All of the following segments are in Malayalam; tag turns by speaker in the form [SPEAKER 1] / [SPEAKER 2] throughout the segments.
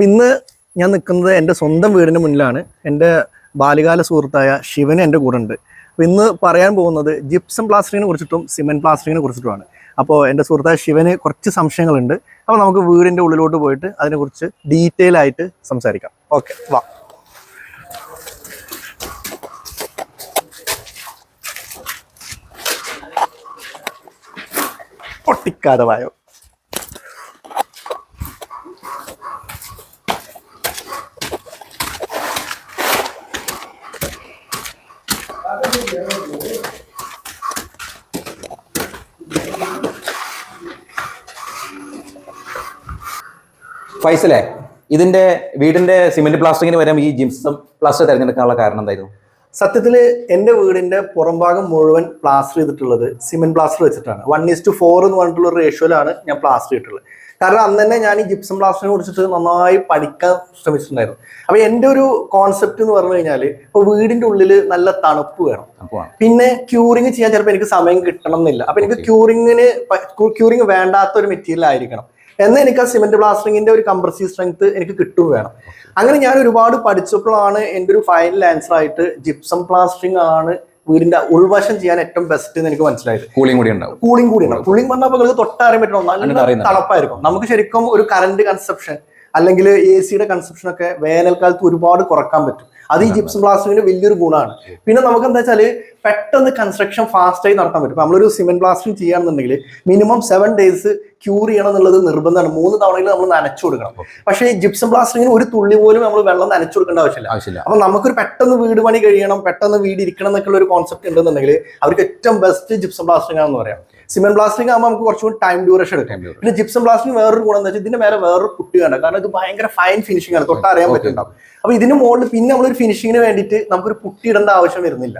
[SPEAKER 1] ഇന്ന് ഞാൻ നിൽക്കുന്നത് എന്റെ സ്വന്തം വീടിന് മുന്നിലാണ്. എന്റെ ബാല്യകാല സുഹൃത്തായ ശിവന് എന്റെ കൂടെ ഉണ്ട് അപ്പോൾ ഇന്ന് പറയാൻ പോകുന്നത് ജിപ്സം പ്ലാസ്റ്ററിനെ കുറിച്ചിട്ടും സിമെന്റ് പ്ലാസ്റ്ററിനെ കുറിച്ചിട്ടുമാണ്. അപ്പോൾ എന്റെ സുഹൃത്തായ ശിവന് കുറച്ച് സംശയങ്ങളുണ്ട്. അപ്പോൾ നമുക്ക് വീടിന്റെ ഉള്ളിലോട്ട് പോയിട്ട് അതിനെക്കുറിച്ച് ഡീറ്റെയിൽ ആയിട്ട് സംസാരിക്കാം. ഓക്കെ വാ. പൊട്ടിക്കാതെ വായോ.
[SPEAKER 2] ഫൈസലേ ഇതിന്റെ വീടിന്റെ സിമെന്റ് പ്ലാസ്റ്ററിങ്ങിന് വരാൻ ഈ ജിംസം പ്ലാസ്റ്റർ തിരഞ്ഞെടുക്കാനുള്ള കാരണം എന്തായിരുന്നു?
[SPEAKER 1] സത്യത്തിൽ എന്റെ വീടിന്റെ പുറംഭാഗം മുഴുവൻ പ്ലാസ്റ്റർ ചെയ്തിട്ടുള്ളത് സിമെന്റ് പ്ലാസ്റ്റർ വെച്ചിട്ടാണ്. വൺ ഈസ് ടു ഫോർ എന്ന് പറഞ്ഞിട്ടുള്ള റേഷ്യോയിലാണ് ഞാൻ പ്ലാസ്റ്റർ ചെയ്തിട്ടുള്ളത്. കാരണം അന്ന് തന്നെ ഞാൻ ഈ ജിപ്സം പ്ലാസ്റ്ററിനെ കുറിച്ചിട്ട് നന്നായി പഠിക്കാൻ ശ്രമിച്ചിട്ടുണ്ടായിരുന്നു. അപ്പൊ എന്റെ ഒരു കോൺസെപ്റ്റ് എന്ന് പറഞ്ഞു കഴിഞ്ഞാൽ ഇപ്പോൾ വീടിന്റെ ഉള്ളിൽ നല്ല തണുപ്പ് വേണം.
[SPEAKER 2] അപ്പോൾ
[SPEAKER 1] പിന്നെ ക്യൂറിങ് ചെയ്യാൻ ചിലപ്പോൾ എനിക്ക് സമയം കിട്ടണം എന്നില്ല. അപ്പൊ എനിക്ക് ക്യൂറിങ്ങിന് ക്യൂറിങ് വേണ്ടാത്ത ഒരു മെറ്റീരിയൽ ആയിരിക്കണം. എന്നാൽ എനിക്ക് ആ സിമെന്റ് ബ്ലാസ്റ്ററിങ്ങിന്റെ ഒരു കംപ്രസീവ് സ്ട്രെങ്ത് എനിക്ക് കിട്ടും വേണം. അങ്ങനെ ഞാൻ ഒരുപാട് പഠിച്ചപ്പോഴാണ് എന്റെ ഒരു ഫൈനൽ ആൻസർ ആയിട്ട് ജിപ്സം പ്ലാസ്റ്ററിങ് ആണ് വീടിന്റെ ഉൾവശം ചെയ്യാൻ ഏറ്റവും ബെസ്റ്റ് എന്ന് എനിക്ക് മനസ്സിലായത്.
[SPEAKER 2] കൂളിംഗ് കൂടി ഉണ്ടാവും.
[SPEAKER 1] കൂളിംഗ് കൂടി ഉണ്ടാവും. കൂളിംഗ് പറഞ്ഞാൽ നിങ്ങൾക്ക് തൊട്ടറിയാൻ പറ്റണം നല്ല തണുപ്പായിരിക്കും. നമുക്ക് ശരിക്കും ഒരു കറണ്ട് കൺസെപ്ഷൻ അല്ലെങ്കിൽ എ സിയുടെ കൺസെപ്ഷൻ ഒക്കെ വേനൽക്കാലത്ത് ഒരുപാട് കുറയ്ക്കാൻ പറ്റും. അത് ഈ ജിപ്സം പ്ലാസ്റ്ററിങ്ങിന് വലിയൊരു ഗുണമാണ്. പിന്നെ നമുക്ക് എന്താ വെച്ചാൽ പെട്ടെന്ന് കൺസ്ട്രക്ഷൻ ഫാസ്റ്റായി നടത്താൻ പറ്റും. നമ്മളൊരു സിമെന്റ് പ്ലാസ്റ്ററിങ് ചെയ്യുകയാണെന്നുണ്ടെങ്കിൽ മിനിമം സെവൻ ഡേയ്സ് ക്യൂർ ചെയ്യണം എന്നുള്ളത് നിർബന്ധമാണ്. മൂന്ന് തവണയിൽ നമ്മൾ നനച്ചു കൊടുക്കണം. പക്ഷേ ഈ ജിപ്സം പ്ലാസ്റ്ററിങ്ങിന് ഒരു തുള്ളി പോലും നമ്മൾ വെള്ളം നനച്ചു കൊടുക്കേണ്ട ആവശ്യമില്ല.
[SPEAKER 2] ആവശ്യമില്ല.
[SPEAKER 1] അപ്പൊ നമുക്കൊരു പെട്ടെന്ന് വീട് പണി കഴിയണം പെട്ടെന്ന് വീട് ഇരിക്കണം എന്നൊക്കെയുള്ള ഒരു കോൺസെപ്റ്റ് ഉണ്ടെന്നുണ്ടെങ്കിൽ അവർക്ക് ഏറ്റവും ബെസ്റ്റ് ജിപ്സം പ്ലാസ്റ്ററിംഗ് ആണെന്ന് പറയാം. സിമെന്റ് പ്ലാസ്റ്ററിംഗ് ആകുമ്പോൾ നമുക്ക് കുറച്ചുകൂടി ടൈം ഡ്യൂറേഷൻ എടുക്കാം. പിന്നെ ജിപ്സം പ്ലാസ്റ്ററിംഗ് വേറൊരു ഗുണം എന്ന് വെച്ചാൽ ഇതിന്റെ മേലെ വേറൊരു കുട്ടി വേണ്ട കാരണം ഇത് ഭയങ്കര ഫൈൻ ഫിനിഷിംഗ് ആണ്. തൊട്ടറിയാൻ. പറ്റുന്നുണ്ടാവും. അപ്പൊ ഇതിന് മുകളിൽ പിന്നെ നമ്മളൊരു ഫിനിഷിങ്ങിന് വേണ്ടിയിട്ട് നമുക്കൊരു പുട്ടി ഇടേണ്ട ആവശ്യം വരുന്നില്ല.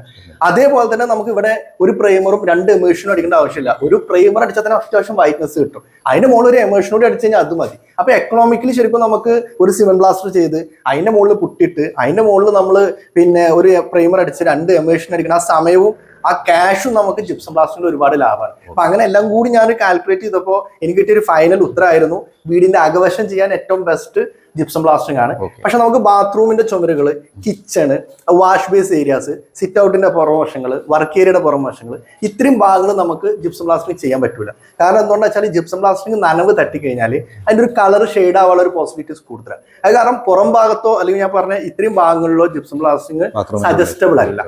[SPEAKER 1] അതേപോലെ തന്നെ നമുക്ക് ഇവിടെ ഒരു പ്രൈമറും രണ്ട് എമേഷനും അടിക്കേണ്ട ആവശ്യമില്ല. ഒരു പ്രൈമർ അടിച്ചാൽ തന്നെ അത്യാവശ്യം വൈറ്റ്നസ് കിട്ടും. അതിന്റെ മുകളിൽ ഒരു എമേഷൻ കൂടി അടിച്ചു കഴിഞ്ഞാൽ അത് മതി. അപ്പൊ എക്കണോമിക്കലി ശരിക്കും നമുക്ക് ഒരു സിമെന്റ് ബ്ലാസ്റ്റർ ചെയ്ത് അതിന്റെ മുകളിൽ പുട്ടിട്ട് അതിന്റെ മുകളിൽ നമ്മൾ പിന്നെ ഒരു പ്രൈമർ അടിച്ച് രണ്ട് എമേഷൻ അടിക്കണം ആ സമയവും ആ ക്യാഷും നമുക്ക് ജിപ്സം പ്ലാസ്റ്ററിൽ ഒരുപാട് ലാഭമാണ്. അപ്പൊ അങ്ങനെ എല്ലാം കൂടി ഞാൻ കാൽക്കുലേറ്റ് ചെയ്തപ്പോൾ എനിക്ക് കിട്ടിയ ഒരു ഫൈനൽ ഉത്തരമായിരുന്നു വീടിന്റെ അകവശം ചെയ്യാൻ ഏറ്റവും ബെസ്റ്റ് ജിപ്സം പ്ലാസ്റ്ററിംഗ് ആണ്. പക്ഷെ നമുക്ക് ബാത്റൂമിന്റെ ചുമരുകൾ kitchen wash base areas sit ഔട്ടിന്റെ പുറം വശങ്ങൾ വർക്ക് ഏരിയയുടെ പുറം വശങ്ങൾ ഇത്രയും ഭാഗങ്ങൾ നമുക്ക് ജിപ്സം പ്ലാസ്റ്ററിംഗ് ചെയ്യാൻ പറ്റൂല. കാരണം എന്തുകൊണ്ടാ വെച്ചാൽ ജിപ്സം പ്ലാസ്റ്ററിംഗ് നനവ് തട്ടിക്കഴിഞ്ഞാൽ അതിന്റെ ഒരു കളർ ഷെയ്ഡ് ആവാനുള്ള ഒരു പോസിബിലിറ്റീസ് കൂടുതലാണ് അത് കാരണം പുറം ഭാഗത്തോ അല്ലെങ്കിൽ ഞാൻ പറഞ്ഞ ഇത്രയും ഭാഗങ്ങളിലോ ജിപ്സം പ്ലാസ്റ്ററിംഗ് സജസ്റ്റബിൾ അല്ല.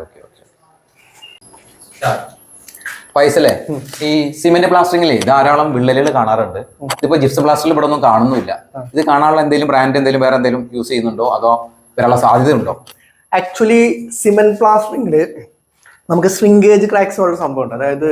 [SPEAKER 2] ഫൈസലേ ഈ സിമെന്റ് പ്ലാസ്റ്ററിംഗിലെ ധാരാളം വിള്ളലുകൾ കാണാറുണ്ട്. ഇതിപ്പോ ജിപ്സ് പ്ലാസ്റ്ററിൽ ഇവിടെ ഒന്നും കാണുന്നില്ല ഇത് കാണാനുള്ള എന്തെങ്കിലും ബ്രാൻഡ് എന്തെങ്കിലും വേറെ എന്തെങ്കിലും യൂസ് ചെയ്യുന്നുണ്ടോ? അതോ വരാനുള്ള സാധ്യത ഉണ്ടോ
[SPEAKER 1] ആക്ച്വലി സിമെന്റ് പ്ലാസ്റ്ററിംഗിൽ നമുക്ക് സ്വിംഗേജ് ക്രാക്സ് എന്നുള്ള സംഭവമുണ്ട്. അതായത്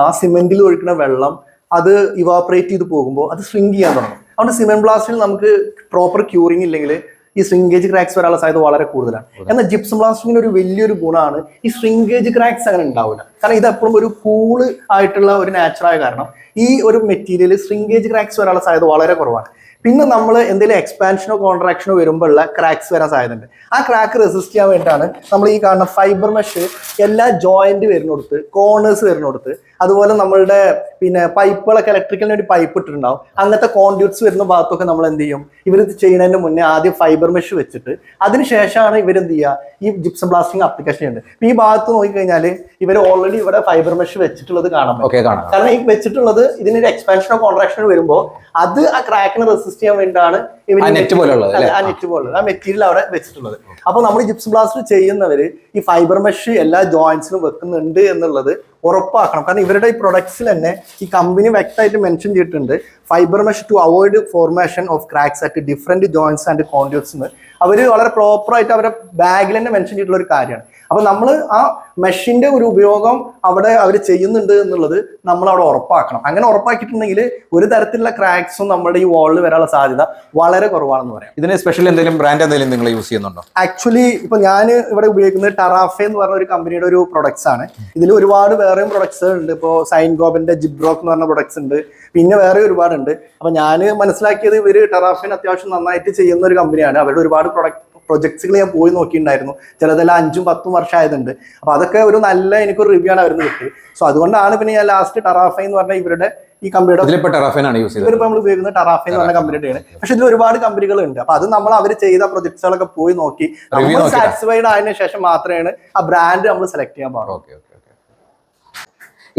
[SPEAKER 1] ആ സിമെന്റിൽ ഒഴിക്കുന്ന വെള്ളം അത് ഇവാപ്പറേറ്റ് ചെയ്ത് പോകുമ്പോൾ അത് ശ്രിങ്ക് ചെയ്യാൻ തുടങ്ങും. അതുകൊണ്ട് സിമെന്റ് പ്ലാസ്റ്ററിൽ നമുക്ക് പ്രോപ്പർ ക്യൂറിംഗ് ഇല്ലെങ്കിൽ ഈ സ്വിംഗേജ് ക്രാക്സ് വരാനുള്ള സാധ്യത വളരെ കൂടുതലാണ്. എന്നാൽ ജിപ്സം പ്ലാസ്റ്ററിങ്ങിന് ഒരു വലിയൊരു ഗുണമാണ് ഈ സ്വിംഗേജ് ക്രാക്സ് അങ്ങനെ ഉണ്ടാവില്ല. കാരണം ഇത് എപ്പോഴും ഒരു കൂൾ ആയിട്ടുള്ള ഒരു നാച്ചുറായ കാരണം ഈ ഒരു മെറ്റീരിയൽ സ്വിംഗേജ് ക്രാക്സ് വരാനുള്ള സാധ്യത വളരെ കുറവാണ്. പിന്നെ നമ്മൾ എന്തെങ്കിലും എക്സ്പാൻഷനോ കോൺട്രാക്ഷനോ വരുമ്പോഴുള്ള ക്രാക്സ് വരാൻ സാധ്യതയുണ്ട്. ആ ക്രാക്ക് റെസിസ്റ്റ് ചെയ്യാൻ വേണ്ടിയിട്ടാണ് നമ്മൾ ഈ കാണുന്ന ഫൈബർ മെഷ് എല്ലാ ജോയിന്റ് വരുന്നിടത്ത് കോർണേഴ്സ് വരുന്നിടത്ത് അതുപോലെ നമ്മളുടെ പിന്നെ പൈപ്പുകളൊക്കെ ഇലക്ട്രിക്കലിന് വേണ്ടി പൈപ്പ് ഇട്ടിട്ടുണ്ടാവും. അങ്ങനത്തെ കോൺഡ്യൂട്ട്സ് വരുന്ന ഭാഗത്തൊക്കെ നമ്മൾ എന്ത് ചെയ്യും? ഇവർ ഇത് ചെയ്യുന്നതിന് മുന്നേ ആദ്യം ഫൈബർ മെഷ് വെച്ചിട്ട് അതിനുശേഷമാണ് എന്ത് ചെയ്യുക? ഈ ജിപ്സം ബ്ലാസ്റ്റിംഗ് ആപ്ലിക്കേഷൻ ഉണ്ട് ഈ ഭാഗത്ത് നോക്കിക്കഴിഞ്ഞാൽ ഇവർ ഓൾറെഡി ഇവിടെ ഫൈബർ മെഷ് വെച്ചിട്ടുള്ളത് കാണാം പറ്റും.
[SPEAKER 2] ഓക്കെ കാണാം.
[SPEAKER 1] കാരണം ഈ വെച്ചിട്ടുള്ളത് ഇതിനൊരു എക്സ്പാൻഷനോ കോൺട്രാക്ഷനോ വരുമ്പോൾ അത് ആ ക്രാക്കിനെ റെസിസ്റ്റ് ചെയ്യാൻ വേണ്ടിയിട്ടാണ് ഇവർ?
[SPEAKER 2] ആ
[SPEAKER 1] നെറ്റ് പോലുള്ളത് ആ മെറ്റീരിയൽ അവിടെ വെച്ചിട്ടുള്ളത്. അപ്പൊ നമ്മൾ ജിപ്സ് ബ്ലാസ്റ്റ് ചെയ്യുന്നവര് ഈ ഫൈബർ മെഷ് എല്ലാ ജോയിന്റ്സിനും വെക്കുന്നുണ്ട് എന്നുള്ളത് ഉറപ്പാക്കണം. കാരണം ഇവരുടെ ഈ പ്രൊഡക്ട്സിൽ തന്നെ ഈ കമ്പനി വ്യക്തമായിട്ട് മെൻഷൻ ചെയ്തിട്ടുണ്ട്. Fibre mesh to avoid formation of cracks at different joins and conduits അവർ വളരെ പ്രോപ്പറായിട്ട് അവരെ ബാഗിൽ തന്നെ മെൻഷൻ ചെയ്തിട്ടുള്ള ഒരു കാര്യമാണ്. അപ്പൊ നമ്മൾ ആ മെഷീന്റെ ഒരു ഉപയോഗം അവിടെ അവർ ചെയ്യുന്നുണ്ട് എന്നുള്ളത് നമ്മൾ അവിടെ ഉറപ്പാക്കണം. അങ്ങനെ ഉറപ്പാക്കിയിട്ടുണ്ടെങ്കിൽ ഒരു തരത്തിലുള്ള ക്രാക്സും നമ്മുടെ ഈ വാളിൽ വരാനുള്ള സാധ്യത വളരെ കുറവാണെന്ന് പറയാം.
[SPEAKER 2] ഇതിന് സ്പെഷ്യൽ എന്തെങ്കിലും ബ്രാൻഡ് എന്തെങ്കിലും നിങ്ങൾ യൂസ് ചെയ്യുന്നുണ്ടോ?
[SPEAKER 1] ആക്ച്വലി ഇപ്പൊ ഞാൻ ഇവിടെ ഉപയോഗിക്കുന്നത് ടറാഫെ എന്ന് പറഞ്ഞ ഒരു കമ്പനിയുടെ ഒരു പ്രൊഡക്ട്സ് ആണ്. ഇതിൽ ഒരുപാട് വേറെയും പ്രൊഡക്ട്സ് ഉണ്ട്. ഇപ്പോൾ സൈൻ ഗോബിന്റെ ജിബ്രോക്ക് എന്ന് പറഞ്ഞ പ്രൊഡക്ട്സ് ഉണ്ട്. പിന്നെ വേറെ ഒരുപാടുണ്ട്. അപ്പൊ ഞാൻ മനസ്സിലാക്കിയത് ഇവർ ടെറാഫിൻ അത്യാവശ്യം നന്നായിട്ട് ചെയ്യുന്ന ഒരു കമ്പനിയാണ് അവരുടെ ഒരുപാട് പ്രൊഡക്റ്റ് പ്രൊജക്ട്സുകൾ ഞാൻ പോയി നോക്കിയിട്ടുണ്ടായിരുന്നു. ചിലതെല്ലാം അഞ്ചും പത്തും വർഷം ആയതുണ്ട് അപ്പൊ അതൊക്കെ ഒരു നല്ല എനിക്കൊരു റിവ്യൂ ആണ് അവരുന്ന് കിട്ടി സോ അതുകൊണ്ടാണ് പിന്നെ ഞാൻ ലാസ്റ്റ് ടറാഫ എന്ന് പറഞ്ഞ ഇവരുടെ ഈ കമ്പനിയുടെ
[SPEAKER 2] ഇതിലിപ്പോ ടെറാഫിനാണ് യൂസ് ചെയ്തത്.
[SPEAKER 1] ഇവരിപ്പോ നമ്മൾ ഉപയോഗിക്കുന്ന ടറാഫെ എന്ന് പറഞ്ഞ കമ്പനിയുടെയാണ് പക്ഷെ ഇതിൽ ഒരുപാട് കമ്പനികൾ ഉണ്ട് അപ്പൊ അത് നമ്മൾ അവർ ചെയ്ത പ്രൊജക്ട്സുകളൊക്കെ പോയി നോക്കി. നമ്മൾ സാറ്റിസ്ഫൈഡ് ആയതിനു ശേഷം മാത്രമാണ് ആ ബ്രാൻഡ് നമ്മൾ സെലക്ട് ചെയ്യാൻ പാടുള്ളൂ
[SPEAKER 2] ഓക്കെ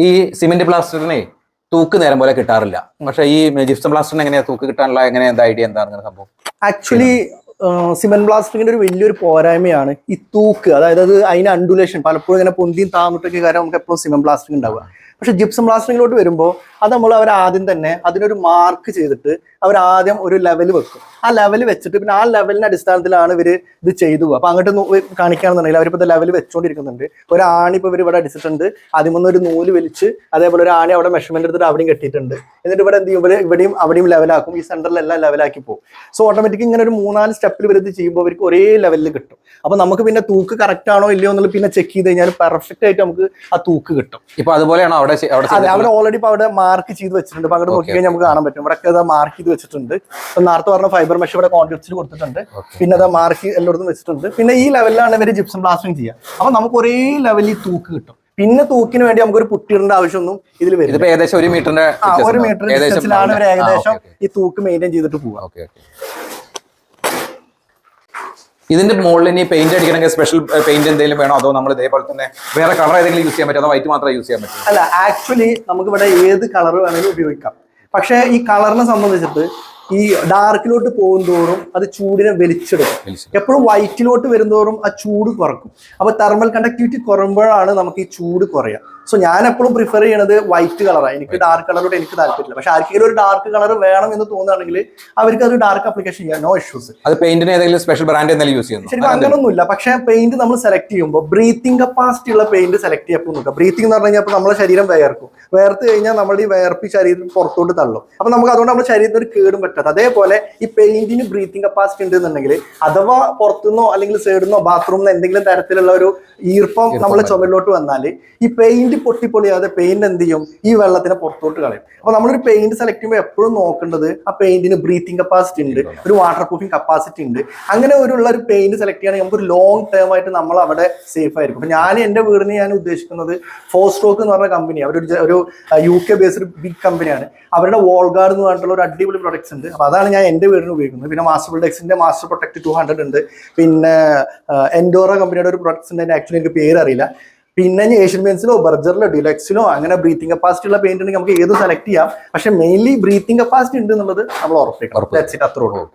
[SPEAKER 2] ഈ സിമെന്റ് പ്ലാസ്റ്ററിനെ തൂക്ക് നേരം പോലെ കിട്ടാറില്ല. പക്ഷെ ഈ ജിപ്സം പ്ലാസ്റ്ററിന് എങ്ങനെയാ തൂക്ക് കിട്ടാനുള്ള എങ്ങനെയാ ഐഡിയ എന്താണ് സംഭവം?
[SPEAKER 1] ആക്ച്വലി സിമെന്റ് ബ്ലാസ്റ്റിങ്ങിന്റെ ഒരു വലിയൊരു പോരായ്മയാണ് ഈ തൂക്ക്. അതായത് അത് അതിന് അണ്ടുലേഷൻ. പലപ്പോഴും ഇങ്ങനെ പൊന്തിയും താന്നിട്ടൊക്കെ കാര്യം നമുക്ക് എപ്പോഴും സിമെന്റ് ബ്ലാസ്റ്റിംഗ് ഉണ്ടാവുക. പക്ഷെ ജിപ്സം ബ്ലാസ്റ്റിങ്ങിലോട്ട് വരുമ്പോൾ അത് നമ്മൾ അവർ ആദ്യം തന്നെ അതിനൊരു മാർക്ക് ചെയ്തിട്ട് അവർ ആദ്യം ഒരു ലെവൽ വെക്കും. ആ ലെവൽ വെച്ചിട്ട് പിന്നെ ആ ലെവലിന്റെ അടിസ്ഥാനത്തിലാണ് ഇവർ ഇത് ചെയ്തു പോകുക അപ്പൊ അങ്ങോട്ട് കാണിക്കുകയാണെന്നുണ്ടെങ്കിൽ അവരിപ്പോൾ ലെവൽ വെച്ചുകൊണ്ടിരിക്കുന്നുണ്ട് ഒരു ആണി ഇവർ ഇവിടെ അടിച്ചിട്ടുണ്ട്. ഒന്ന് ഒരു നൂൽ വലിച്ച് അതേപോലെ ഒരു ആണി അവിടെ മെഷർമെന്റ് എടുത്തിട്ട് അവിടെയും കെട്ടിയിട്ടുണ്ട്. എന്നിട്ട് ഇവിടെ എന്ത് ചെയ്യും? ഇവിടെയും ഇവിടെയും അവിടെയും ലെവലാക്കും ഈ സെന്ററിലെല്ലാം ലെവലാക്കി പോകും. സോ ഓട്ടോമാറ്റിക് ഇങ്ങനെ ഒരു മൂന്നാൽ സ്റ്റെപ്പിൽ വരുന്നത് ചെയ്യുമ്പോൾ അവർക്ക് ഒരേ ലെവലിൽ കിട്ടും. അപ്പൊ നമുക്ക് പിന്നെ തൂക്ക് കറക്റ്റ് ആണോ ഇല്ലയോ എന്നുള്ളത് പിന്നെ ചെക്ക് ചെയ്ത് കഴിഞ്ഞാൽ പെർഫെക്റ്റ് ആയിട്ട് നമുക്ക് ആ തൂക്ക് കിട്ടും.
[SPEAKER 2] ഇപ്പൊ അതുപോലെയാണോ അവിടെ അവിടെ
[SPEAKER 1] അതെ അവിടെ ഓൾറെഡി ഇപ്പൊ അവിടെ മാർക്ക് ചെയ്ത് വെച്ചിട്ടുണ്ട്. അപ്പൊ അങ്ങോട്ട് നോക്കി കഴിഞ്ഞാൽ നമുക്ക് കാണാൻ പറ്റും. ഇവിടെ അത് മാർക്ക് ചെയ്ത് വെച്ചിട്ടുണ്ട്. ഇപ്പൊ നേരത്തെ പറഞ്ഞ ഫൈബർ മെഷ് ഇവിടെ കോൺട്രിബ്യൂട്ട്സിൽ കൊടുത്തിട്ടുണ്ട്. പിന്നെ അത് മാർക്ക് എല്ലായിടത്തും വെച്ചിട്ടുണ്ട്. പിന്നെ ഈ ലെവലിലാണ് ഇവർ ജിപ്സം ബ്ലാസ്റ്റിംഗ് ചെയ്യുക. അപ്പൊ നമുക്ക് ഒരേ ലെവലിൽ തൂക്ക് കിട്ടും. പിന്നെ തൂക്കിന് വേണ്ടി നമുക്ക് ഒരു പുട്ടിടേണ്ട ആവശ്യമൊന്നും ഇതിൽ വരും
[SPEAKER 2] ഇതിപ്പോ ഏകദേശം ഒരു മീറ്ററിന്റെ
[SPEAKER 1] ഒരു മീറ്റർ ഏകദേശം ഈ തൂക്ക് മെയിന്റെയിൻ ചെയ്തിട്ട്
[SPEAKER 2] പോവാം ഇതിന്റെ മുകളിൽ ഇനി പെയിന്റ് അടിക്കണമെങ്കിൽ സ്പെഷ്യൽ പെയിന്റ് എന്തെങ്കിലും വേണോ? അതോ നമ്മൾ ഇതേപോലെ തന്നെ വേറെ കളർ ഏതെങ്കിലും യൂസ് ചെയ്യാൻ പറ്റുമോ? അതോ വൈറ്റ് മാത്രമേ യൂസ് ചെയ്യാൻ പറ്റൂ?
[SPEAKER 1] അല്ല ആക്ച്വലി നമുക്ക് ഇവിടെ ഏത് കളർ വേണമെങ്കിലും ഉപയോഗിക്കാം. പക്ഷേ ഈ കളറിനെ സംബന്ധിച്ചിട്ട് ഈ ഡാർക്കിലോട്ട് പോകും തോറും അത് ചൂടിനെ വലിച്ചെടുക്കും
[SPEAKER 2] വലിച്ചെടുക്കും.
[SPEAKER 1] എപ്പോഴും വൈറ്റിലോട്ട് വരുന്നതോറും ആ ചൂട് കുറക്കും. അപ്പൊ തെർമൽ കണ്ടക്ടിവിറ്റി കുറയുമ്പോഴാണ് നമുക്ക് ഈ ചൂട് കുറയുക. സോ ഞാൻ എപ്പോഴും പ്രിഫർ ചെയ്യണത് വൈറ്റ് കളറാണ് എനിക്ക് ഡാർക്ക് കളറോട് എനിക്ക് താല്പര്യമില്ല. പക്ഷെ ആർക്കെങ്കിലും ഒരു ഡാർക്ക് കളർ വേണം എന്ന് തോന്നുകയാണെങ്കിൽ അവർക്ക് അത് ഡാർക്ക് അപ്ലിക്കേഷൻ ചെയ്യാം നോ ഇഷ്യൂസ്
[SPEAKER 2] അത് പെയിന്റിന് ഏതെങ്കിലും സ്പെഷ്യൽ ബ്രാൻഡ് എന്തെങ്കിലും യൂസ് ചെയ്യുന്നു.
[SPEAKER 1] ശരിക്കും അങ്ങനൊന്നുമില്ല. പക്ഷെ പെയിന്റ് നമ്മൾ സെലക്ട് ചെയ്യുമ്പോൾ ബ്രീത്തിങ് കപ്പാസിറ്റി ഉള്ള പെയിന്റ് സെലക്ട് ചെയ്യപ്പോൾ നോക്കുക ബ്രീത്തിങ് എന്ന് പറഞ്ഞു കഴിഞ്ഞാൽ നമ്മുടെ ശരീരം വേർക്കും. വേർത്ത് കഴിഞ്ഞാൽ നമ്മുടെ ഈ വേർപ്പ് ശരീരം പുറത്തോട്ട് തള്ളും. അപ്പൊ നമുക്ക് അതുകൊണ്ട് നമ്മുടെ ശരീരത്തിന് ഒരു കേടും പറ്റാത്ത. അതേപോലെ ഈ പെയിന്റിന് ബ്രീത്തിങ് കപ്പാസിറ്റി ഉണ്ട് എന്നുണ്ടെങ്കിൽ അഥവാ പുറത്തുനിന്നോ അല്ലെങ്കിൽ സൈഡിൽ നിന്നോ ബാത്റൂമിൽ നിന്ന് എന്തെങ്കിലും തരത്തിലുള്ള ഒരു ഈർപ്പം നമ്മൾ ചുമലിലോട്ട് വന്നാൽ ഈ പെയിന്റ് പൊട്ടിപ്പൊളിയാതെ പെയിന്റ് എന്ത് ചെയ്യും? ഈ വെള്ളത്തിനെ പുറത്തോട്ട് കളയും. അപ്പൊ നമ്മളൊരു പെയിന്റ് സെലക്ട് ചെയ്യുമ്പോൾ എപ്പോഴും നോക്കേണ്ടത് ആ പെയിന്റിന് ബ്രീത്തിങ് കപ്പാസിറ്റി ഉണ്ട് ഒരു വാട്ടർ പ്രൂഫിംഗ് കപ്പാസിറ്റി ഉണ്ട്. അങ്ങനെ ഒരു ഉള്ള ഒരു പെയിന്റ് സെലക്ട് ചെയ്യുകയാണെങ്കിൽ നമുക്ക് ലോങ് ടേം ആയിട്ട് നമ്മൾ അവിടെ സേഫ് ആയിരിക്കും. അപ്പൊ ഞാൻ എന്റെ വീടിന് ഞാൻ ഉദ്ദേശിക്കുന്നത് ഫോർ സ്ട്രോക്ക് എന്ന് പറഞ്ഞ കമ്പനി അവരൊരു ഒരു യു കെ ബേസ്ഡ് ബിഗ് കമ്പനിയാണ് അവരുടെ വോൾഗാർഡ് എന്ന് പറഞ്ഞിട്ടുള്ള ഒരു അടിപൊളി പ്രൊഡക്ട്സ് ഉണ്ട്. അപ്പൊ അതാണ് ഞാൻ എന്റെ വീടിന് ഉപയോഗിക്കുന്നത്. പിന്നെ മാസ്റ്റർ പ്രൊഡക്ട്സിന്റെ മാസ്റ്റർ പ്രൊട്ടക്ട് ടു ഹൺഡ്രഡ് ഉണ്ട്. പിന്നെ എൻഡോറ കമ്പനിയുടെ ഒരു പ്രൊഡക്ട്സ് ഉണ്ട്. ആക്ച്വലി എനിക്ക് പേര് അറിയില്ല പിന്നെ ഏഷ്യൻ പെയിൻസിലോ ബർജറിലോ ഡിലക്സിലോ അങ്ങനെ ബ്രീത്തിങ് കപ്പാസിറ്റി ഉള്ള പെയിന്റ് ഉണ്ടെങ്കിൽ നമുക്ക് ഏത് സെലക്ട് ചെയ്യാം. പക്ഷെ മെയിൻലി ബ്രീത്തിങ് കപ്പാസിറ്റി ഉണ്ട് എന്നുള്ളത് നമ്മൾ ഉറപ്പിക്കണം. അത്രേ ഉള്ളൂ.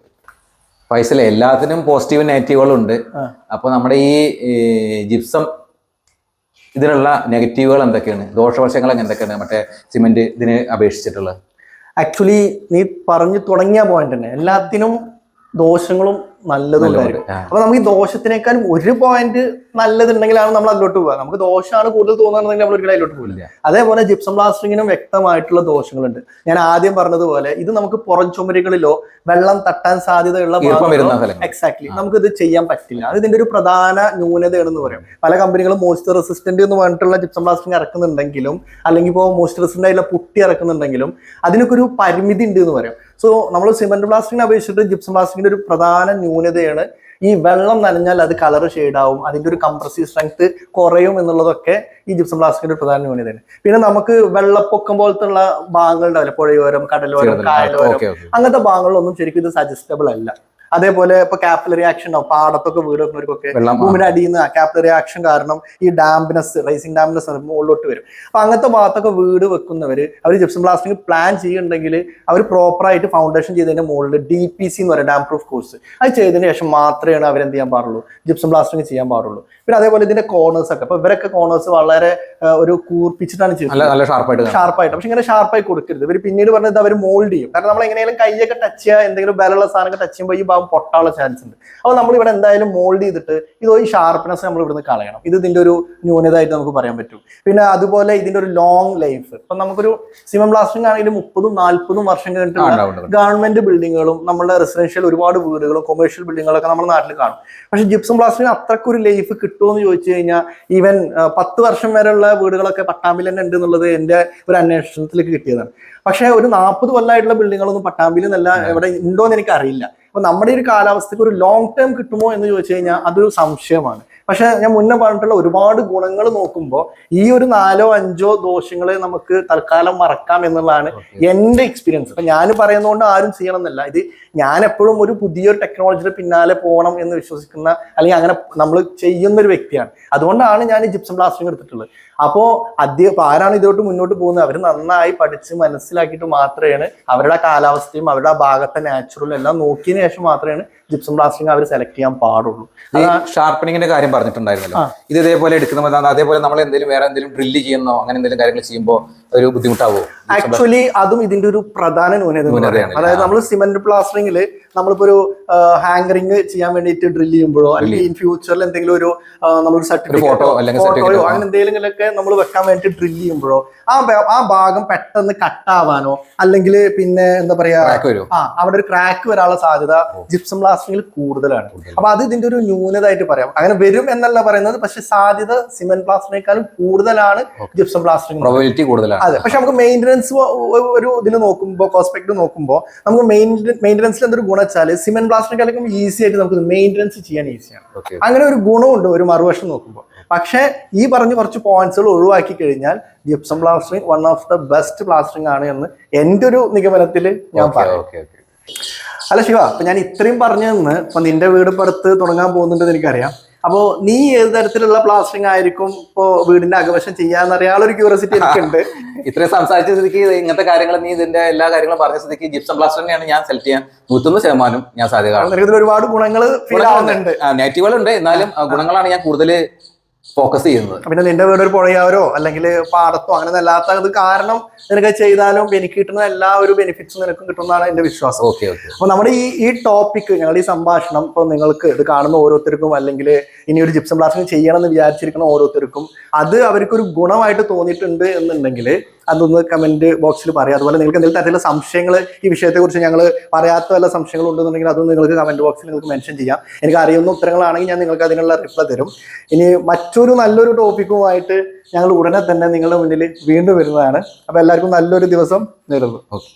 [SPEAKER 2] എല്ലാത്തിനും പോസിറ്റീവ് നെഗറ്റീവുകളും ഉണ്ട്.
[SPEAKER 1] ആ.
[SPEAKER 2] അപ്പൊ നമ്മുടെ ഈ ഈ ജിപ്സം ഇതിനുള്ള നെഗറ്റീവുകൾ എന്തൊക്കെയാണ്? ദോഷവശങ്ങൾ എന്തൊക്കെയാണ്? മറ്റേ സിമെന്റ് ഇതിന് അപേക്ഷിച്ചിട്ടുള്ളത്.
[SPEAKER 1] ആക്ച്വലി നീ പറഞ്ഞു തുടങ്ങിയ പോയിന്റ് തന്നെ. എല്ലാത്തിനും ദോഷങ്ങളും നല്ലതും ഉണ്ടായിരിക്കും. അപ്പൊ നമുക്ക് ഈ ദോഷത്തിനേക്കാളും ഒരു പോയിന്റ് നല്ലതുണ്ടെങ്കിലാണ് നമ്മൾ അതിലോട്ട് പോകുക നമുക്ക് ദോഷമാണ് കൂടുതൽ തോന്നുന്നുണ്ടെങ്കിൽ നമ്മൾ ഒരിക്കലും അതിലോട്ട് പോകില്ല അതേപോലെ ജിപ്സം പ്ലാസ്റ്ററിങ്ങിനും വ്യക്തമായിട്ടുള്ള ദോഷങ്ങളുണ്ട്. ഞാൻ ആദ്യം പറഞ്ഞതുപോലെ ഇത് നമുക്ക് പുറം ചുമരുകളിലോ വെള്ളം തട്ടാൻ സാധ്യതയുള്ള എക്സാക്ട്ലി നമുക്ക് ഇത് ചെയ്യാൻ പറ്റില്ല. അത് ഇതിന്റെ ഒരു പ്രധാന ന്യൂനതയാണെന്ന് പറയാം. പല കമ്പനികളും മോയ്സ്ചർ റെസിസ്റ്റന്റ് എന്ന് പറഞ്ഞിട്ടുള്ള ജിപ്സം ബ്ലാസ്റ്റിംഗ് ഇറക്കുന്നുണ്ടെങ്കിലും അല്ലെങ്കിൽ ഇപ്പോൾ മോയ്സ്ചർ റെസിസ്റ്റന്റ് ആയിട്ടുള്ള പുട്ടി ഇറക്കുന്നുണ്ടെങ്കിലും അതിനൊക്കെ ഒരു പരിമിതി ഉണ്ട് എന്ന് പറയാം. സോ നമ്മൾ സിമെന്റ് ബ്ലാസ്റ്റിംഗിനെ അപേക്ഷിച്ചിട്ട് ജിപ്സം പ്ലാസ്റ്റിക്കിന്റെ ഒരു പ്രധാന ന്യൂനതയാണ്. ഈ വെള്ളം നനഞ്ഞാൽ അത് കളർ ആവും. അതിന്റെ ഒരു കംപ്രസീവ് സ്ട്രെങ്ത് കുറയും എന്നുള്ളതൊക്കെ ഈ ജിപ്സം പ്ലാസ്റ്റിക്കിന്റെ പ്രധാന ന്യൂനതയാണ്. പിന്നെ നമുക്ക് വെള്ളപ്പൊക്കം പോലത്തെ ഉള്ള ഭാഗങ്ങൾ ഉണ്ടാവില്ല പുഴയോരം കടലോരം കായലോരം. അങ്ങനത്തെ ഭാഗങ്ങളിലൊന്നും ശരിക്കും ഇത് സജസ്റ്റബിൾ അല്ല. അതേപോലെ ഇപ്പൊ കാപ്പിലറി ആക്ഷൻ ഉണ്ടാവും. പാടത്തൊക്കെ വീട് വെക്കുന്നവർക്കൊക്കെ. ഭൂമിയുടെ അടിയിൽ നിന്ന് കാപ്പിലറി ആക്ഷൻ കാരണം ഈ ഡാംപിനെസ് റൈസിങ് ഡാംപിനെസ് മുകളിലോട്ട് വരും. അപ്പൊ അങ്ങനത്തെ ഭാഗത്തൊക്കെ വീട് വെക്കുന്നവര് അവർ ജിപ്സം ബ്ലാസ്റ്റിംഗ് പ്ലാൻ ചെയ്യുന്നുണ്ടെങ്കിൽ അവർ പ്രോപ്പർ ആയിട്ട് ഫൗണ്ടേഷൻ ചെയ്തതിന്റെ മുകളിൽ ഡി പി സി എന്ന് പറയുന്ന ഡാം പ്രൂഫ് കോഴ്സ് അത് ചെയ്തതിന് ശേഷം മാത്രമേ അവർ എന്ത് ചെയ്യാൻ പാടുള്ളൂ? ജിപ്സം ബ്ലാസ്റ്റിംഗ് ചെയ്യാൻ പാടുള്ളൂ. പിന്നെ അതേപോലെ ഇതിന്റെ കോർണേഴ്സ് ഒക്കെ. അപ്പൊ ഇവരൊക്കെ കോർണേഴ്സ് വളരെ ഒരു കൂർപ്പിച്ചിട്ടാണ്
[SPEAKER 2] ചെയ്യുന്നത് ഷാർപ്പായിട്ട്
[SPEAKER 1] ഷാർപ്പായിട്ട് പക്ഷെ ഇങ്ങനെ ഷാർപ്പായി കൊടുക്കരുത്. ഇവർ പിന്നീട് പറഞ്ഞത് അവർ മോൾഡ് ചെയ്യും. കാരണം നമ്മൾ എങ്ങനെയാലും കൈയൊക്കെ ടച്ച് ചെയ്യുക എന്തെങ്കിലും ബലമുള്ള സാധനമൊക്കെ ടച്ച് ചെയ്യുമ്പോൾ ഈ ഭാഗം പൊട്ടാനുള്ള ചാൻസ് ഉണ്ട്. അപ്പോൾ നമ്മൾ ഇവിടെ എന്തായാലും മോൾഡ് ചെയ്തിട്ട് ഇത് ഈ ഷാർപ്പ്നെസ് നമ്മൾ ഇവിടുന്ന് കളയണം. ഇത് ഇതിന്റെ ഒരു ന്യൂനതയായിട്ട് നമുക്ക് പറയാൻ പറ്റും. പിന്നെ അതുപോലെ ഇതിന്റെ ഒരു ലോങ് ലൈഫ് ഇപ്പൊ നമുക്കൊരു സിമം ബ്ലാസ്റ്റിംഗ് ആണെങ്കിലും മുപ്പതും നാല്പതും വർഷം
[SPEAKER 2] ഉണ്ടാവും.
[SPEAKER 1] ഗവൺമെന്റ് ബിൽഡിങ്ങുകളും നമ്മുടെ റെസിഡൻഷ്യൽ ഒരുപാട് വീടുകളും കൊമേഴ്ഷ്യൽ ബിൽഡിങ്ങുകളൊക്കെ നമ്മുടെ നാട്ടിൽ കാണും. പക്ഷെ ജിപ്സം ബ്ലാസ്റ്റിംഗ് അത്രക്കൊരു ലൈഫ് കിട്ടുമോ എന്ന് ചോദിച്ചു കഴിഞ്ഞാൽ ഈവൻ പത്ത് വർഷം വരെയുള്ള വീടുകളൊക്കെ പട്ടാമ്പിൽ തന്നെ ഉണ്ട് എന്നുള്ളത് എന്റെ ഒരു അന്വേഷണത്തിലേക്ക് കിട്ടിയതാണ്. പക്ഷേ ഒരു നാൽപ്പത് കൊല്ലമായിട്ടുള്ള ബിൽഡിങ്ങുകളൊന്നും പട്ടാമ്പിൽ നിന്നല്ല എവിടെ ഉണ്ടോ എന്ന് എനിക്ക് അറിയില്ല അപ്പൊ നമ്മുടെ ഒരു കാലാവസ്ഥക്ക് ഒരു ലോങ് ടേം കിട്ടുമോ എന്ന് ചോദിച്ചു കഴിഞ്ഞാൽ അതൊരു സംശയമാണ്. പക്ഷെ ഞാൻ മുന്നേ പറഞ്ഞിട്ടുള്ള ഒരുപാട് ഗുണങ്ങൾ നോക്കുമ്പോൾ ഈ ഒരു നാലോ അഞ്ചോ ദോഷങ്ങളെ നമുക്ക് തൽക്കാലം മറക്കാം എന്നുള്ളതാണ് എന്റെ എക്സ്പീരിയൻസ് അപ്പം ഞാൻ പറയുന്നതുകൊണ്ട് ആരും ചെയ്യണം എന്നല്ല ഇത് ഞാൻ എപ്പോഴും ഒരു പുതിയൊരു ടെക്നോളജിയുടെ പിന്നാലെ പോകണം എന്ന് വിശ്വസിക്കുന്ന അല്ലെങ്കിൽ അങ്ങനെ നമ്മൾ ചെയ്യുന്ന ഒരു വ്യക്തിയാണ്. അതുകൊണ്ടാണ് ഞാൻ ജിപ്സം ബ്ലാസ്റ്റിംഗ് എടുത്തിട്ടുള്ളത്. അപ്പോൾ അദ്ദേഹം ആരാണ് ഇതോട്ട് മുന്നോട്ട് പോകുന്നത്? അവർ നന്നായി പഠിച്ച് മനസ്സിലാക്കിയിട്ട് മാത്രമാണ് അവരുടെ കാലാവസ്ഥയും അവരുടെ ആ ഭാഗത്തെ നാച്ചുറലും എല്ലാം നോക്കിയതിന് ശേഷം മാത്രമാണ് ജിപ്സം ബ്ലാസ്റ്റിംഗ് അവർ സെലക്ട് ചെയ്യാൻ പാടുള്ളൂ.
[SPEAKER 2] ഷാർപ്പനിങ്ങിന്റെ കാര്യം പറഞ്ഞിട്ടുണ്ടായിരുന്നല്ലോ. ഇത് ഇതേപോലെ എടുക്കുന്ന അതേപോലെ നമ്മൾ എന്തെങ്കിലും വേറെ എന്തെങ്കിലും ഡ്രില്ല് ചെയ്യുന്നോ അങ്ങനെ എന്തെങ്കിലും കാര്യങ്ങൾ ചെയ്യുമ്പോൾ ഒരു ബുദ്ധിമുട്ടാവോ?
[SPEAKER 1] ആക്ച്വലി അതും ഇതിന്റെ ഒരു പ്രധാന ന്യൂനത. അതായത് നമ്മൾ സിമെന്റ് പ്ലാസ്റ്ററിംഗിൽ നമ്മളിപ്പോ ഒരു ഹാങ്കറിങ് ചെയ്യാൻ വേണ്ടിയിട്ട് ഡ്രിൽ ചെയ്യുമ്പോഴോ അല്ലെങ്കിൽ ഇൻ ഫ്യൂച്ചറിൽ എന്തെങ്കിലും ഒരു നമ്മൾ നമ്മളൊരു സർട്ടിഫിക്കറ്റോ
[SPEAKER 2] അല്ലെങ്കിൽ
[SPEAKER 1] ഫോട്ടോയോ. അങ്ങനെ എന്തെങ്കിലുമൊക്കെ നമ്മൾ വെക്കാൻ വേണ്ടി ഡ്രില്ല് ചെയ്യുമ്പോഴോ ആ ആ ഭാഗം പെട്ടെന്ന് കട്ടാവാനോ അല്ലെങ്കിൽ പിന്നെ എന്താ പറയാ? ആ അവിടെ ഒരു ക്രാക്ക് വരാനുള്ള സാധ്യത ജിപ്സം പ്ലാസ്റ്ററിംഗിൽ കൂടുതലാണ്. അപ്പൊ അത് ഇതിന്റെ ഒരു ന്യൂനതായിട്ട് പറയാം. അങ്ങനെ വരും എന്നല്ല പറയുന്നത്. പക്ഷെ സാധ്യത സിമെന്റ് പ്ലാസ്റ്ററിനേക്കാളും കൂടുതലാണ് ജിപ്സം പ്ലാസ്റ്ററിംഗ്
[SPEAKER 2] പ്രോബിലിറ്റി കൂടുതലാണ്.
[SPEAKER 1] അതെ. പക്ഷെ നമുക്ക് മെയിന്റനൻസ് ഒരു ഇതിൽ നോക്കുമ്പോൾ കോസ്പെക്ട് നോക്കുമ്പോൾ നമുക്ക് മെയിന്റനൻസിൽ എന്തൊരു ഗുണം വെച്ചാൽ സിമെന്റ് പ്ലാസ്റ്ററിനേക്കാളും ഈസി ആയിട്ട് നമുക്ക് മെയിന്റനൻസ് ചെയ്യാൻ ഈസിയാണ് അങ്ങനെ ഒരു ഗുണമുണ്ട് ഒരു മറുവശം നോക്കുമ്പോൾ പക്ഷേ ഈ പറഞ്ഞ കുറച്ച് പോയിന്റ്സുകൾ ഒഴിവാക്കി കഴിഞ്ഞാൽ gypsum plastering one of the best plastering ആണ് എന്ന് എന്റെ ഒരു നിഗമനത്തിൽ ഞാൻ പറയാം.
[SPEAKER 2] ഓക്കെ ഓക്കെ
[SPEAKER 1] അല്ല ശിവ അപ്പൊ ഞാൻ ഇത്രയും പറഞ്ഞു തന്ന് ഇപ്പൊ നിന്റെ വീട് പുറത്ത് തുടങ്ങാൻ പോകുന്നുണ്ടെന്ന് എനിക്കറിയാം. അപ്പോ നീ ഏത് തരത്തിലുള്ള പ്ലാസ്റ്ററിംഗ് ആയിരിക്കും ഇപ്പോ വീടിന്റെ അകവശം ചെയ്യാന്നറിയാനുള്ള ഒരു ക്യൂരിയോസിറ്റി എനിക്കുണ്ട്.
[SPEAKER 2] ഇത്രയും സംസാരിച്ച സ്ഥിതിക്ക് ഇങ്ങനത്തെ കാര്യങ്ങൾ നീ ഇതിന്റെ എല്ലാ കാര്യങ്ങളും പറഞ്ഞ സ്ഥിതിക്ക് ജിപ്സം പ്ലാസ്റ്റർ തന്നെയാണ് ഞാൻ സെലക്ട് ചെയ്യാൻ നൂറ്റൊന്ന് ശതമാനം ഞാൻ സാധ്യത
[SPEAKER 1] ഒരുപാട് ഗുണങ്ങൾ ഫീൽ ആവുന്നുണ്ട്.
[SPEAKER 2] നെഗറ്റീവുകളുണ്ട് എന്നാലും ഗുണങ്ങളാണ് ഞാൻ കൂടുതൽ ഫോക്കസ് ചെയ്യുന്നത്.
[SPEAKER 1] പിന്നെ നിന്റെ വീട് ഒരു പുഴയാവരോ അല്ലെങ്കിൽ പാടത്തോ? അങ്ങനെ അല്ലാത്ത അത് കാരണം നിനക്ക് ചെയ്താലും എനിക്ക് കിട്ടുന്ന എല്ലാ ഒരു ബെനിഫിറ്റ്സും നിനക്കും കിട്ടുന്നതാണ് എന്റെ വിശ്വാസം.
[SPEAKER 2] ഓക്കെ ഓക്കെ
[SPEAKER 1] അപ്പൊ നമ്മുടെ ഈ ഈ ടോപ്പിക് ഞങ്ങളുടെ ഈ സംഭാഷണം ഇപ്പൊ നിങ്ങൾക്ക് ഇത് കാണുന്ന ഓരോരുത്തർക്കും അല്ലെങ്കിൽ ഇനി ഒരു ജിപ്സം ബ്ലാസ്റ്റിംഗ് ചെയ്യണം എന്ന് വിചാരിച്ചിരിക്കുന്ന ഓരോരുത്തർക്കും അത് അവർക്കൊരു ഗുണമായിട്ട് തോന്നിയിട്ടുണ്ട് എന്നുണ്ടെങ്കിൽ അതൊന്ന് കമന്റ് ബോക്സിൽ പറയാം. അതുപോലെ നിങ്ങൾക്ക് എന്തെങ്കിലും തരത്തിലുള്ള സംശയങ്ങൾ ഈ വിഷയത്തെക്കുറിച്ച് ഞങ്ങൾ പറയാത്ത വല്ല സംശയങ്ങൾ ഉണ്ടെന്നുണ്ടെങ്കിൽ അതും നിങ്ങൾക്ക് കമന്റ് ബോക്സിൽ നിങ്ങൾക്ക് മെൻഷൻ ചെയ്യാം. എനിക്ക് അറിയുന്ന ഉത്തരങ്ങളാണെങ്കിൽ ഞാൻ നിങ്ങൾക്ക് അതിനുള്ള റിപ്ലൈ തരും. ഇനി മറ്റൊരു നല്ലൊരു ടോപ്പിക്കുമായിട്ട് ഞങ്ങൾ ഉടനെ തന്നെ നിങ്ങളുടെ മുന്നിൽ വീണ്ടും വരുന്നതാണ്. അപ്പൊ എല്ലാവർക്കും നല്ലൊരു ദിവസം നേരുന്നു.
[SPEAKER 2] ഓക്കെ.